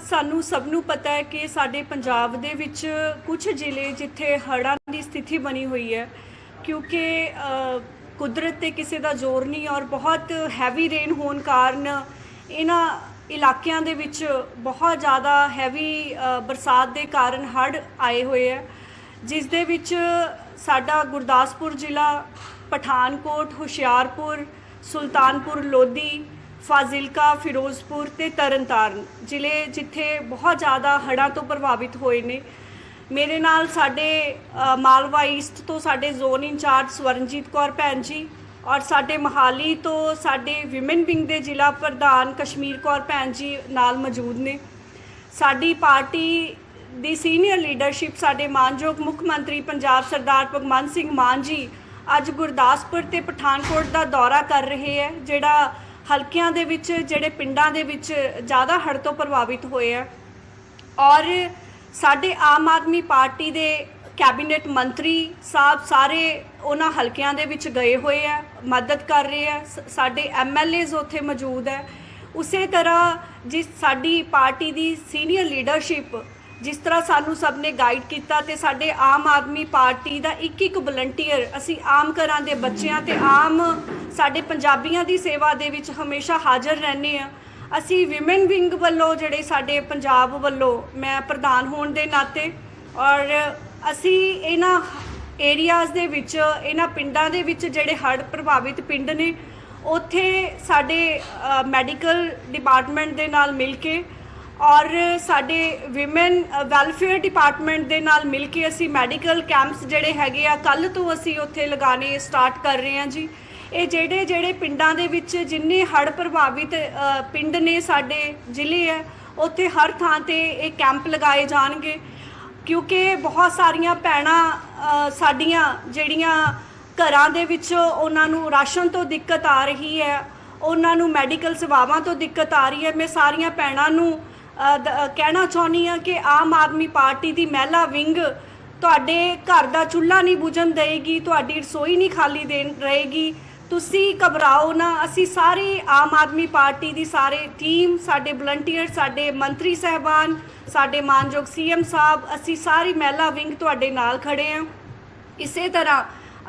ਸਾਨੂੰ ਸਭ ਨੂੰ ਪਤਾ ਹੈ ਕਿ ਸਾਡੇ ਪੰਜਾਬ ਦੇ ਵਿੱਚ ਕੁਝ ਜ਼ਿਲ੍ਹੇ ਜਿੱਥੇ ਹੜ੍ਹਾਂ ਦੀ ਸਥਿਤੀ ਬਣੀ ਹੋਈ ਹੈ, ਕਿਉਂਕਿ ਕੁਦਰਤ ਤੇ ਕਿਸੇ ਦਾ ਜ਼ੋਰ ਨਹੀਂ ਔਰ ਬਹੁਤ ਹੈਵੀ ਰੇਨ ਹੋਣ ਕਾਰਨ ਇਹਨਾਂ ਇਲਾਕਿਆਂ ਦੇ ਵਿੱਚ ਬਹੁਤ ਜ਼ਿਆਦਾ ਹੈਵੀ ਬਰਸਾਤ ਦੇ ਕਾਰਨ ਹੜ੍ਹ ਆਏ ਹੋਏ ਹੈ। ਜਿਸ ਦੇ ਵਿੱਚ ਸਾਡਾ ਗੁਰਦਾਸਪੁਰ ਜ਼ਿਲ੍ਹਾ, ਪਠਾਨਕੋਟ, ਹੁਸ਼ਿਆਰਪੁਰ, ਸੁਲਤਾਨਪੁਰ, ਲੋਧੀ ਫਾਜ਼ਿਲਕਾ, ਫਿਰੋਜ਼ਪੁਰ ਤੇ ਤਰਨਤਾਰਨ ਜ਼ਿਲ੍ਹੇ ਜਿੱਥੇ ਬਹੁਤ ਜ਼ਿਆਦਾ ਹੜ੍ਹਾਂ ਤੋਂ ਪ੍ਰਭਾਵਿਤ ਹੋਏ ਨੇ। ਮੇਰੇ ਨਾਲ ਸਾਡੇ ਮਾਲਵਾ ਈਸਟ ਤੋਂ ਸਾਡੇ ਜ਼ੋਨ ਇੰਚਾਰਜ ਸਵਰਨਜੀਤ ਕੌਰ ਭੈਣ ਜੀ ਔਰ ਸਾਡੇ ਮਹਾਲੀ ਤੋਂ ਸਾਡੇ ਵਿਮਨ ਵਿੰਗ ਦੇ ਜ਼ਿਲ੍ਹਾ ਪ੍ਰਧਾਨ ਕਸ਼ਮੀਰ ਕੌਰ ਭੈਣ ਜੀ ਨਾਲ ਮੌਜੂਦ ਨੇ। ਸਾਡੀ ਪਾਰਟੀ ਦੀ ਸੀਨੀਅਰ ਲੀਡਰਸ਼ਿਪ ਸਾਡੇ ਮਾਨਯੋਗ ਮੁੱਖ ਮੰਤਰੀ ਪੰਜਾਬ ਸਰਦਾਰ ਭਗਵੰਤ ਸਿੰਘ ਮਾਨ ਜੀ ਅੱਜ ਗੁਰਦਾਸਪੁਰ ਤੇ ਪਠਾਨਕੋਟ ਦਾ ਦੌਰਾ ਕਰ ਰਹੇ ਹੈ, ਜਿਹੜਾ ਹਲਕਿਆਂ ਦੇ ਵਿੱਚ, ਜਿਹੜੇ ਪਿੰਡਾਂ ਦੇ ਵਿੱਚ ਜ਼ਿਆਦਾ ਹੜ੍ਹ ਤੋਂ ਪ੍ਰਭਾਵਿਤ ਹੋਏ ਹੈ ਔਰ ਸਾਡੇ ਆਮ ਆਦਮੀ ਪਾਰਟੀ ਦੇ ਕੈਬਨਿਟ ਮੰਤਰੀ ਸਾਹਿਬ ਸਾਰੇ ਉਹਨਾਂ ਹਲਕਿਆਂ ਦੇ ਵਿੱਚ ਗਏ ਹੋਏ ਆ, ਮਦਦ ਕਰ ਰਹੇ ਆ। ਸ- ਸਾਡੇ ਐਮਐਲਏਜ਼ ਉੱਥੇ ਮੌਜੂਦ ਹੈ। ਉਸੇ ਤਰ੍ਹਾਂ ਜਿਸ ਸਾਡੀ ਪਾਰਟੀ ਦੀ ਸੀਨੀਅਰ ਲੀਡਰਸ਼ਿਪ ਜਿਸ ਤਰ੍ਹਾਂ ਸਾਨੂੰ ਸਭ ਨੇ ਗਾਈਡ ਕੀਤਾ ਤੇ ਸਾਡੇ ਆਮ ਆਦਮੀ ਪਾਰਟੀ ਦਾ ਇੱਕ ਇੱਕ ਵਲੰਟੀਅਰ ਅਸੀਂ ਆਮ ਘਰਾਂ ਦੇ ਬੱਚਿਆਂ ਤੇ ਆਮ ਸਾਡੇ ਪੰਜਾਬੀਆਂ ਦੀ ਸੇਵਾ ਦੇ ਵਿੱਚ ਹਮੇਸ਼ਾ ਹਾਜ਼ਰ ਰਹਿੰਦੇ ਆ ਅਸੀਂ ਵਿਮਨ ਵਿੰਗ ਵੱਲੋਂ ਜਿਹੜੇ ਸਾਡੇ ਪੰਜਾਬ ਵੱਲੋਂ ਮੈਂ ਪ੍ਰਧਾਨ ਹੋਣ ਦੇ ਨਾਤੇ ਔਰ ਅਸੀਂ ਇਹਨਾਂ ਏਰੀਆਜ਼ ਦੇ ਵਿੱਚ, ਇਹਨਾਂ ਪਿੰਡਾਂ ਦੇ ਵਿੱਚ ਜਿਹੜੇ ਹੜ੍ਹ ਪ੍ਰਭਾਵਿਤ ਪਿੰਡ ਨੇ, ਉੱਥੇ ਸਾਡੇ ਮੈਡੀਕਲ ਡਿਪਾਰਟਮੈਂਟ ਦੇ ਨਾਲ ਮਿਲ ਕੇ ਔਰ ਸਾਡੇ ਵਿਮਨ ਵੈਲਫੇਅਰ ਡਿਪਾਰਟਮੈਂਟ ਦੇ ਨਾਲ ਮਿਲ ਕੇ ਅਸੀਂ ਮੈਡੀਕਲ ਕੈਂਪਸ ਜਿਹੜੇ ਹੈਗੇ ਆ ਕੱਲ ਤੋਂ ਅਸੀਂ ਉੱਥੇ ਲਗਾਣੇ ਸਟਾਰਟ ਕਰ ਰਹੇ ਹਾਂ ਜੀ। ਇਹ ਜਿਹੜੇ ਜਿਹੜੇ ਪਿੰਡਾਂ ਦੇ ਵਿੱਚ ਜਿੰਨੇ ਹੜ੍ਹ ਪ੍ਰਭਾਵਿਤ ਪਿੰਡ ਨੇ ਸਾਡੇ ਜ਼ਿਲ੍ਹੇ ਹੈ, ਉੱਥੇ ਹਰ ਥਾਂ ਤੇ ਇਹ ਕੈਂਪ ਲਗਾਏ ਜਾਣਗੇ। ਕਿਉਂਕਿ ਬਹੁਤ ਸਾਰੀਆਂ ਭੈਣਾਂ ਸਾਡੀਆਂ ਜਿਹੜੀਆਂ ਘਰਾਂ ਦੇ ਵਿੱਚ ਉਹਨਾਂ ਨੂੰ ਰਾਸ਼ਨ ਤੋਂ ਦਿੱਕਤ ਆ ਰਹੀ ਹੈ, ਉਹਨਾਂ ਨੂੰ ਮੈਡੀਕਲ ਸੇਵਾਵਾਂ ਤੋਂ ਦਿੱਕਤ ਆ ਰਹੀ ਹੈ। ਮੈਂ ਸਾਰੀਆਂ ਭੈਣਾਂ ਨੂੰ ਕਹਿਣਾ ਚਾਹੁੰਦੀ ਹਾਂ ਕਿ ਆਮ ਆਦਮੀ ਪਾਰਟੀ ਦੀ ਮਹਿਲਾ ਵਿੰਗ ਤੁਹਾਡੇ ਘਰ ਦਾ ਚੁੱਲ੍ਹਾ ਨਹੀਂ ਬੁਝਣ ਦੇਗੀ ਤੁਹਾਡੀ ਰਸੋਈ ਨਹੀਂ ਖਾਲੀ ਦੇਣ ਰਹੇਗੀ। ਤੁਸੀਂ ਘਬਰਾਓ ਨਾ, ਅਸੀਂ ਸਾਰੇ ਆਮ ਆਦਮੀ ਪਾਰਟੀ ਦੀ ਸਾਰੇ ਟੀਮ ਸਾਡੇ ਵਲੰਟੀਅਰ ਸਾਡੇ ਮੰਤਰੀ ਸਹਿਬਾਨ, ਸਾਡੇ ਮਾਨਯੋਗ ਸੀਐਮ ਸਾਹਿਬ, ਅਸੀਂ ਸਾਰੀ ਮਹਿਲਾ ਵਿੰਗ ਤੁਹਾਡੇ ਨਾਲ ਖੜੇ ਹਾਂ। ਇਸੇ ਤਰ੍ਹਾਂ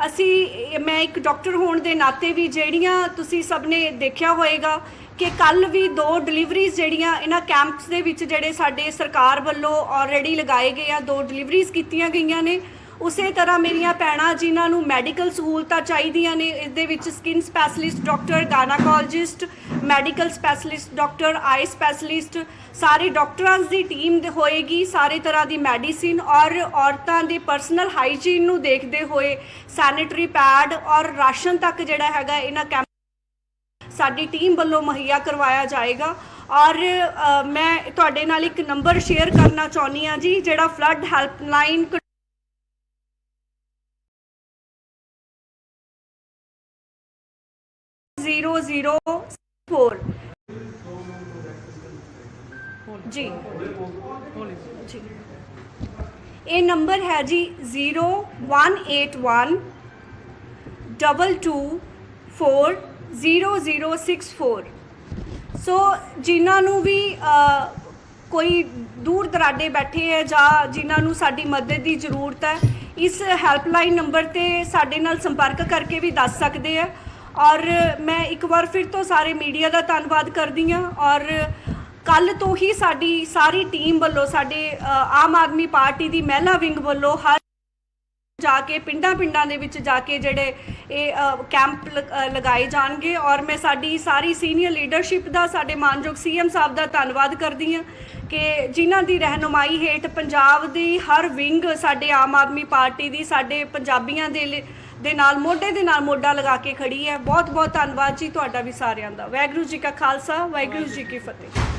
ਅਸੀਂ, ਮੈਂ ਇੱਕ ਡਾਕਟਰ ਹੋਣ ਦੇ ਨਾਤੇ ਵੀ ਜਿਹੜੀਆਂ ਤੁਸੀਂ ਸਭ ਨੇ ਦੇਖਿਆ ਹੋਵੇਗਾ ਕਿ ਕੱਲ ਵੀ ਦੋ ਡਿਲੀਵਰੀਜ਼ ਜਿਹੜੀਆਂ ਇਹਨਾਂ ਕੈਂਪਸ ਦੇ ਵਿੱਚ ਜਿਹੜੇ ਸਾਡੇ ਸਰਕਾਰ ਵੱਲੋਂ ਆਲਰੇਡੀ ਲਗਾਏ ਗਏ ਆ, ਦੋ ਡਿਲੀਵਰੀਜ਼ ਕੀਤੀਆਂ ਗਈਆਂ ਨੇ। ਉਸੇ ਤਰ੍ਹਾਂ ਮੇਰੀਆਂ ਭੈਣਾਂ, ਜਿਨ੍ਹਾਂ ਨੂੰ ਮੈਡੀਕਲ ਸਹੂਲਤਾਂ ਚਾਹੀਦੀਆਂ ਨੇ ਇਸ ਦੇ ਵਿੱਚ skin specialist doctor gynaecologist medical specialist doctor eye specialist ਸਾਰੇ ਡਾਕਟਰਾਂ ਦੀ ਟੀਮ ਦੇ ਹੋਏਗੀ, ਸਾਰੇ ਤਰ੍ਹਾਂ ਦੀ ਮੈਡੀਸਿਨ ਔਰ ਔਰਤਾਂ ਦੇ ਪਰਸਨਲ ਹਾਈਜੀਨ ਨੂੰ ਦੇਖਦੇ ਹੋਏ ਸੈਨੀਟਰੀ ਪੈਡ ਔਰ ਰਾਸ਼ਨ ਤੱਕ ਜਿਹੜਾ ਹੈਗਾ ਇਹਨਾਂ ਕੈਂਪ ਸਾਡੀ ਟੀਮ ਵੱਲੋਂ ਮੁਹੱਈਆ ਕਰਵਾਇਆ ਜਾਏਗਾ। ਔਰ ਮੈਂ ਤੁਹਾਡੇ ਨਾਲ ਇੱਕ ਨੰਬਰ ਸ਼ੇਅਰ ਕਰਨਾ ਚਾਹੁੰਦੀ ਹਾਂ ਜੀ, ਜਿਹੜਾ ਫਲੱਡ ਹੈਲਪਲਾਈਨ 004 ਜੀ। ਜੀ। ਇਹ ਨੰਬਰ ਹੈ ਜੀ 0181 2240064 ਸੋ ਜਿਨ੍ਹਾਂ ਨੂੰ ਵੀ ਕੋਈ ਦੂਰ ਦਰਾਡੇ ਬੈਠੇ ਹੈ ਜਾਂ ਜਿਨ੍ਹਾਂ ਨੂੰ ਸਾਡੀ ਮਦਦ ਦੀ ਜ਼ਰੂਰਤ ਹੈ, ਇਸ ਹੈਲਪਲਾਈਨ ਨੰਬਰ ਤੇ ਸਾਡੇ ਨਾਲ ਸੰਪਰਕ ਕਰਕੇ ਵੀ ਦੱਸ ਸਕਦੇ ਆ ਔਰ ਮੈਂ ਇੱਕ ਵਾਰ ਫਿਰ ਤੋਂ ਸਾਰੇ ਮੀਡੀਆ ਦਾ ਧੰਨਵਾਦ ਕਰਦੀ ਹਾਂ ਔਰ ਕੱਲ ਤੋਂ ਹੀ ਸਾਡੀ ਸਾਰੀ ਟੀਮ ਵੱਲੋਂ ਸਾਡੇ ਆਮ ਆਦਮੀ ਪਾਰਟੀ ਦੀ ਮਹਿਲਾ ਵਿੰਗ ਵੱਲੋਂ ਹਰ ਜਾ ਕੇ ਪਿੰਡਾਂ ਪਿੰਡਾਂ ਦੇ ਵਿੱਚ ਜਾ ਕੇ ਜਿਹੜੇ ਇਹ ਕੈਂਪ ਲ- ਲਗਾਏ ਜਾਣਗੇ ਔਰ ਮੈਂ ਸਾਡੀ ਸਾਰੀ ਸੀਨੀਅਰ ਲੀਡਰਸ਼ਿਪ ਦਾ ਸਾਡੇ ਮਾਨਯੋਗ ਸੀਐਮ ਸਾਹਿਬ ਦਾ ਧੰਨਵਾਦ ਕਰਦੀ ਹਾਂ ਕਿ ਜਿਨ੍ਹਾਂ ਦੀ ਰਹਿਨੁਮਾਈ ਹੇਠ ਪੰਜਾਬ ਦੀ ਹਰ ਵਿੰਗ ਸਾਡੇ ਆਮ ਆਦਮੀ ਪਾਰਟੀ ਦੀ, ਸਾਡੇ ਪੰਜਾਬੀਆਂ ਦੇ ਲਈ- ਦੇ ਨਾਲ, ਮੋਢੇ ਦੇ ਨਾਲ ਮੋਢਾ ਲਗਾ ਕੇ ਖੜੀ ਹੈ। ਬਹੁਤ ਬਹੁਤ ਧੰਨਵਾਦ ਜੀ ਤੁਹਾਡਾ ਵੀ ਸਾਰਿਆਂ ਦਾ। ਵਾਹਿਗੁਰੂ ਜੀ ਕਾ ਖਾਲਸਾ, ਵਾਹਿਗੁਰੂ ਜੀ ਕੀ ਫਤਿਹ।